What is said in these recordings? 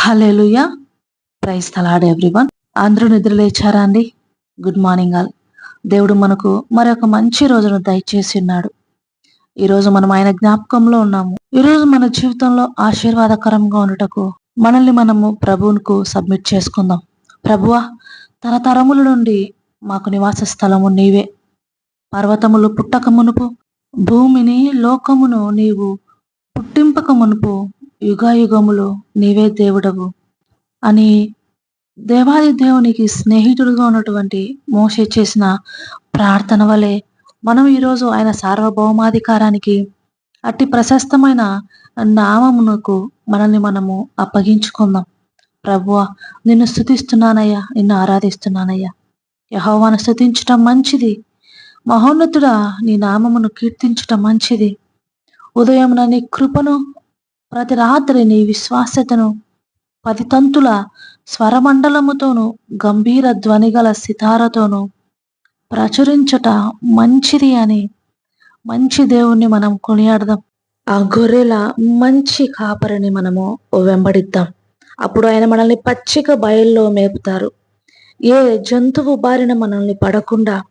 హల్లెలూయా praise తలాడ్ everyone అందరూ నిద్ర లేచారా అండి? గుడ్ మార్నింగ్ ఆల్ దేవుడు మనకు మరొక మంచి రోజును దయచేసి ఉన్నాడు. ఈరోజు మనం ఆయన జ్ఞాపకంలో ఉన్నాము. ఈ రోజు మన జీవితంలో ఆశీర్వాదకరంగా ఉండటకు మనల్ని మనము ప్రభువుకు సబ్మిట్ చేసుకుందాం. ప్రభువా తన తరముల నుండి మాకు నివాస స్థలము నీవే. పర్వతములు పుట్టక మునుపు భూమిని లోకమును నీవు పుట్టింపక మునుపు యుగాయుగములు నీవే దేవుడవు అని దేవాది దేవునికి స్నేహితుడుగా ఉన్నటువంటి మోషే చేసిన ప్రార్థన వలె మనం ఈరోజు ఆయన సార్వభౌమాధికారానికి అట్టి ప్రశస్తమైన నామమునకు మనల్ని మనము అప్పగించుకుందాం. ప్రభువా నిన్ను స్థుతిస్తున్నానయ్యా నిన్ను ఆరాధిస్తున్నానయ్యా. యహోవాను స్థుతించటం మంచిది. మహోన్నతుడా నీ నామమును కీర్తించటం మంచిది. ఉదయమున నీ కృపను ప్రతి రాత్రి నీ విశ్వాసతను పది తంతుల స్వరమండలముతోనూ గంభీర ధ్వనిగల సితారతోనూ ప్రచురించుట మంచిది అని మంచి దేవుణ్ణి మనం కొనియాడదాం. ఆ గొర్రెల మంచి కాపరిని మనము వెంబడిద్దాం. అప్పుడు ఆయన మనల్ని పచ్చిక బయల్లో మేపుతారు. ఏ జంతువు బారిన మనల్ని పడకుండా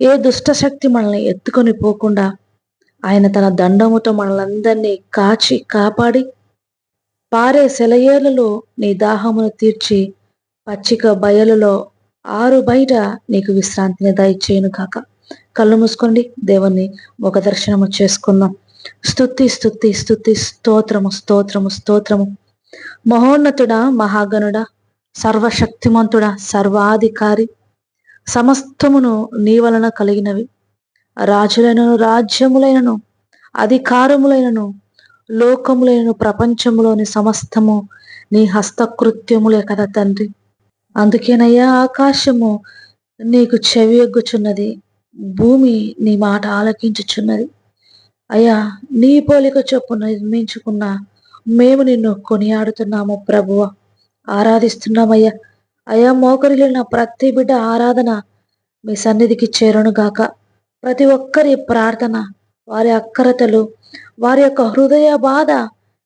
ఏ దుష్టశక్తి మనల్ని ఎత్తుకొని పోకుండా ఆయన తన దండముతో మనలందరినీ కాచి కాపాడి పారే సెలయేళ్ళలో నీ దాహమును తీర్చి పచ్చిక బయలులో ఆరు బయట నీకు విశ్రాంతిని దయచేయను కాక కళ్ళు మూసుకోండి. దేవుణ్ణి ఒక దర్శనము చేసుకుందాం. స్తుతి స్తుతి స్తుతి స్తోత్రము స్తోత్రము స్తోత్రము. మహోన్నతుడా మహాగణుడా సర్వశక్తిమంతుడా సర్వాధికారి సమస్తమును నీ వలన కలిగినవి. రాజులైనను రాజ్యములైనను అధికారములైనను లోకములైన ప్రపంచములోని సమస్తము నీ హస్తకృత్యములే కదా తండ్రి. అందుకేనయ్యా ఆకాశము నీకు చెవి ఎగ్గుచున్నది భూమి నీ మాట ఆలకించుచున్నది. అయ్యా నీ పోలిక చొప్పు నిర్మించుకున్న మేము నిన్ను కొనియాడుతున్నాము ప్రభువ. ఆరాధిస్తున్నామయ్యా. అయ్యా మోకరిలిన ప్రతి బిడ్డ ఆరాధన మీ సన్నిధికి చేరునుగాక. ప్రతి ఒక్కరి ప్రార్థన వారి అక్కరతలు వారి యొక్క హృదయ బాధ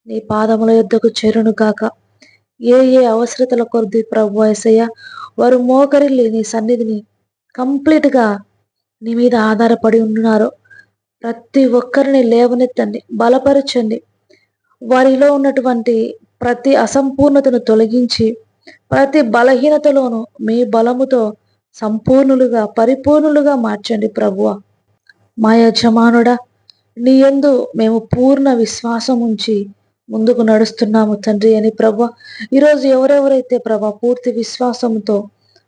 నీ పాదముల యొద్దకు చేరునుగాక ఏ ఏ అవసరతల కొద్ది ప్రభు ఏసయ్య వారు మోకరిల్లి నీ సన్నిధిని కంప్లీట్గా నీ మీద ఆధారపడి ఉన్నారో ప్రతి ఒక్కరిని లేవనెత్తండి బలపరచండి. వారిలో ఉన్నటువంటి ప్రతి అసంపూర్ణతను తొలగించి ప్రతి బలహీనతలోనూ మీ బలముతో సంపూర్ణులుగా పరిపూర్ణులుగా మార్చండి ప్రభువ. మా యజమానుడా నీ యందు మేము పూర్ణ విశ్వాసం ఉంచి ముందుకు నడుస్తున్నాము తండ్రి అని ప్రభ. ఈరోజు ఎవరెవరైతే ప్రభ పూర్తి విశ్వాసంతో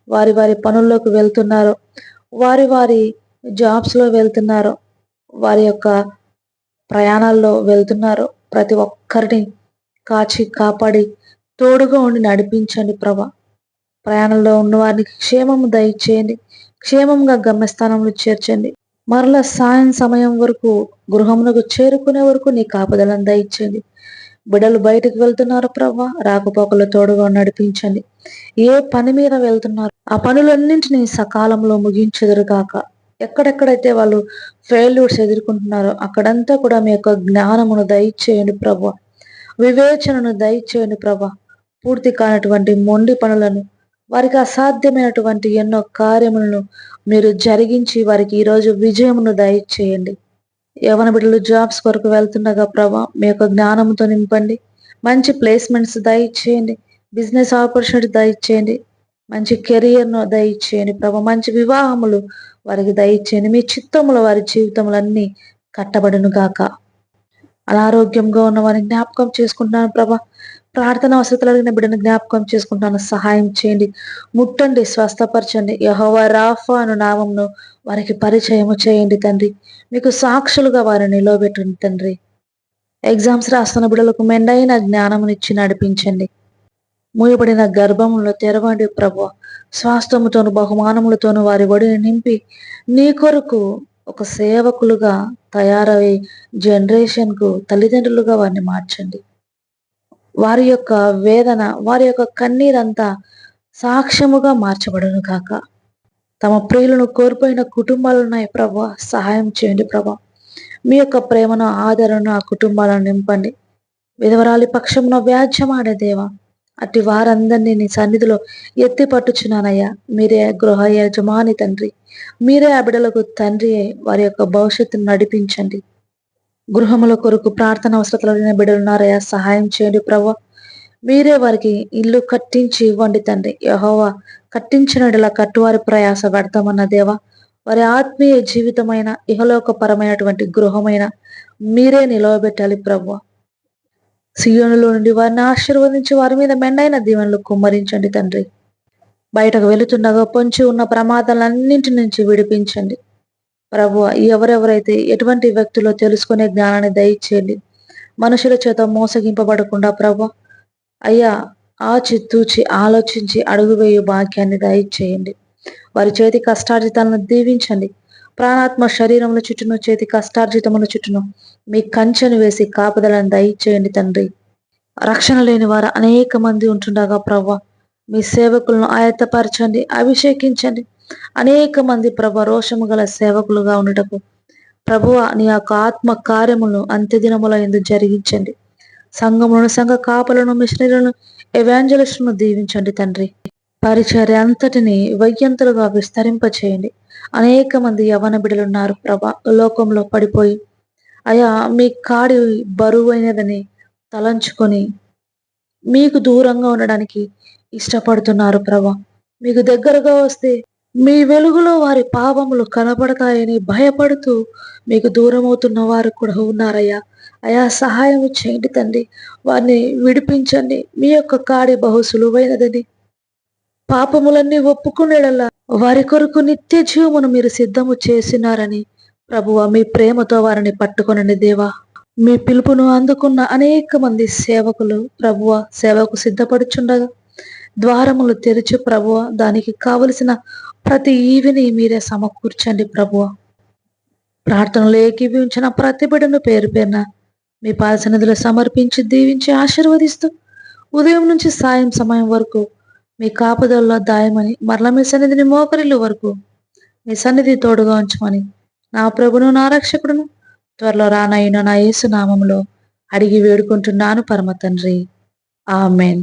వారి వారి పనుల్లోకి వెళ్తున్నారో వారి వారి జాబ్స్లో వెళ్తున్నారో వారి యొక్క ప్రయాణాల్లో వెళ్తున్నారో ప్రతి ఒక్కరిని కాచి కాపాడి తోడుగా ఉండి నడిపించండి ప్రభ. ప్రయాణంలో ఉన్న వారికి క్షేమము దయచేయండి. క్షేమంగా గమ్యస్థానంలో చేర్చండి. మరల సాయం సమయం వరకు గృహమునకు చేరుకునే వరకు నీ కాపుదలందా దయచేయండి బిడలు బయటకు వెళ్తున్నారు ప్రభా రాకపోకలు తోడుగా నడిపించండి. ఏ పని మీద వెళ్తున్నారు? ఆ పనులన్నింటినీ సకాలంలో ముగించెదురు కాక ఎక్కడెక్కడైతే వాళ్ళు ఫెయిల్యూర్స్ ఎదుర్కొంటున్నారో అక్కడంతా కూడా మీ యొక్క జ్ఞానమును దయచేయండి ప్రభా వివేచనను దయచేయండి ప్రభా పూర్తి కానటువంటి మొండి పనులను వారికి అసాధ్యమైనటువంటి ఎన్నో కార్యములను మీరు జరిగించి వారికి ఈరోజు విజయమును దయచేయండి. యవన బిడ్డలు జాబ్స్ కొరకు వెళ్తుండగా ప్రభా మీ యొక్క జ్ఞానంతో నింపండి. మంచి ప్లేస్మెంట్స్ దయచేయండి. బిజినెస్ ఆపర్చునిటీ దయచేయండి. మంచి కెరియర్ను దయచేయండి. ప్రభా మంచి వివాహములు వారికి దయచేయండి. మీ చిత్తములు వారి జీవితములన్నీ కట్టబడును గాక అనారోగ్యంగా ఉన్న వారిని జ్ఞాపకం చేసుకుంటున్నాను ప్రభా. ప్రార్థన అవసరతలు అడిగిన బిడ్డను జ్ఞాపకం చేసుకుంటాను. సహాయం చేయండి. ముట్టండి. స్వస్థపరచండి. యహోవా రాఫా అను నామంను వారికి పరిచయము చేయండి తండ్రి. మీకు సాక్షులుగా వారిని నిలవబెట్టండి తండ్రి. ఎగ్జామ్స్ రాస్తున్న బిడ్డలకు మెండైన జ్ఞానమునిచ్చి నడిపించండి. మూయబడిన గర్భములను తెరవండి ప్రభు స్వాస్థముతోను బహుమానములతోను వారి ఒడిని నింపి నీ కొరకు ఒక సేవకులుగా తయారై జనరేషన్కు తల్లిదండ్రులుగా వారిని మార్చండి. వారి యొక్క వేదన వారి యొక్క కన్నీరంతా సాక్ష్యముగా మార్చబడును కాక. తమ ప్రియులను కోల్పోయిన కుటుంబాలు ఉన్నాయి ప్రభా సహాయం చేయండి ప్రభా. మీ యొక్క ప్రేమను ఆదరణను ఆ కుటుంబాలను నింపండి. విధవరాలి పక్షమున వ్యాజ్యమాడే దేవా అట్టి వారందరినీ నీ సన్నిధిలో ఎత్తి పట్టుచున్నానయ్యా. మీరే గృహ యజమాని తండ్రి. మీరే ఆ బిడలకు తండ్రి వారి యొక్క భవిష్యత్తును నడిపించండి. గృహముల కొరకు ప్రార్థన అవసరతలు బిడ్డలున్నారయ్యా సహాయం చేయండి ప్రభు. మీరే వారికి ఇల్లు కట్టించి ఇవ్వండి తండ్రి. యహోవా కట్టించిన కట్టువారి ప్రయాస పెడతామన్న దేవా. వారి ఆత్మీయ జీవితమైన ఇహలోకపరమైనటువంటి గృహమైన మీరే నిలవబెట్టాలి ప్రభు. సియోనులో నుండి వారిని ఆశీర్వదించి వారి మీద మెండైన దీవెనలు కుమ్మరించండి తండ్రి. బయటకు వెళుతుండగా పొంచి ఉన్న ప్రమాదాలన్నింటి నుంచి విడిపించండి. ప్రభు ఎవరెవరైతే ఎటువంటి వ్యక్తులో తెలుసుకునే జ్ఞానాన్ని దయచేయండి. మనుషుల చేత మోసగింపబడకుండా ప్రభు అయ్యా ఆచితూచి ఆలోచించి అడుగువేయు భాగ్యాన్ని దయచేయండి. వారి చేతి కష్టార్జితాలను దీవించండి. ప్రాణాత్మ శరీరముల చుట్టూను చేతి కష్టార్జితముల చుట్టూను మీ కంచెను వేసి కాపుదలను దయచేయండి తండ్రి. రక్షణ లేని వారు అనేక మంది ఉంటుండగా ప్రవ్వ మీ సేవకులను ఆయత్తపరచండి అభిషేకించండి. అనేక మంది ప్రభ రోషము గల సేవకులుగా ఉండటకు. ప్రభువ నీ యొక్క ఆత్మ కార్యములను అంత్యదినముల ఎందు జరిగించండి. సంఘములను సంఘ కాపలను మిషనరీలను ఎవాంజలిస్టులను దీవించండి తండ్రి. పరిచర్య అంతటిని వయ్యంతలుగా విస్తరింపచేయండి. అనేక మంది యవన బిడలున్నారు ప్రభ లోకంలో పడిపోయి. అయా మీ కాడి బరువైనదని తలంచుకొని మీకు దూరంగా ఉండడానికి ఇష్టపడుతున్నారు ప్రభా. మీకు దగ్గరగా వస్తే మీ వెలుగులో వారి పాపములు కనబడతాయని భయపడుతూ మీకు దూరమవుతున్న వారు కూడా ఉన్నారయ్యా. అయా సహాయం చేయండి తండ్రి. వారిని విడిపించండి. మీ యొక్క కాడి బహు సులువైనదని. పాపములన్నీ ఒప్పుకునేలా వారి కొరకు నిత్య జీవమును మీరు సిద్ధము చేసినారని ప్రభువ మీ ప్రేమతో వారిని పట్టుకొనండి దేవా. మీ పిలుపును అందుకున్న అనేక మంది సేవకులు ప్రభువ సేవకు సిద్ధపడుచుండగా ద్వారములు తెరచు ప్రభువ. దానికి కావలసిన ప్రతి ఈవిని మీరే సమకూర్చండి ప్రభువ. ప్రార్థనలు ఏకీభించిన ప్రతి బిడను పేరు పేరున మీ పాదసన్నిధిలో సమర్పించి దీవించి ఆశీర్వదిస్తూ ఉదయం నుంచి సాయం సమయం వరకు మీ కాపుదల్లో దాయమని మరల మీ సన్నిధిని మోకరిల్లు వరకు మీ సన్నిధి తోడుగా ఉంచమని నా ప్రభును నా రక్షకుడును త్వరలో రానయ్యిన నా యేసు నామంలో అడిగి వేడుకుంటున్నాను పరమ తండ్రి. Amen.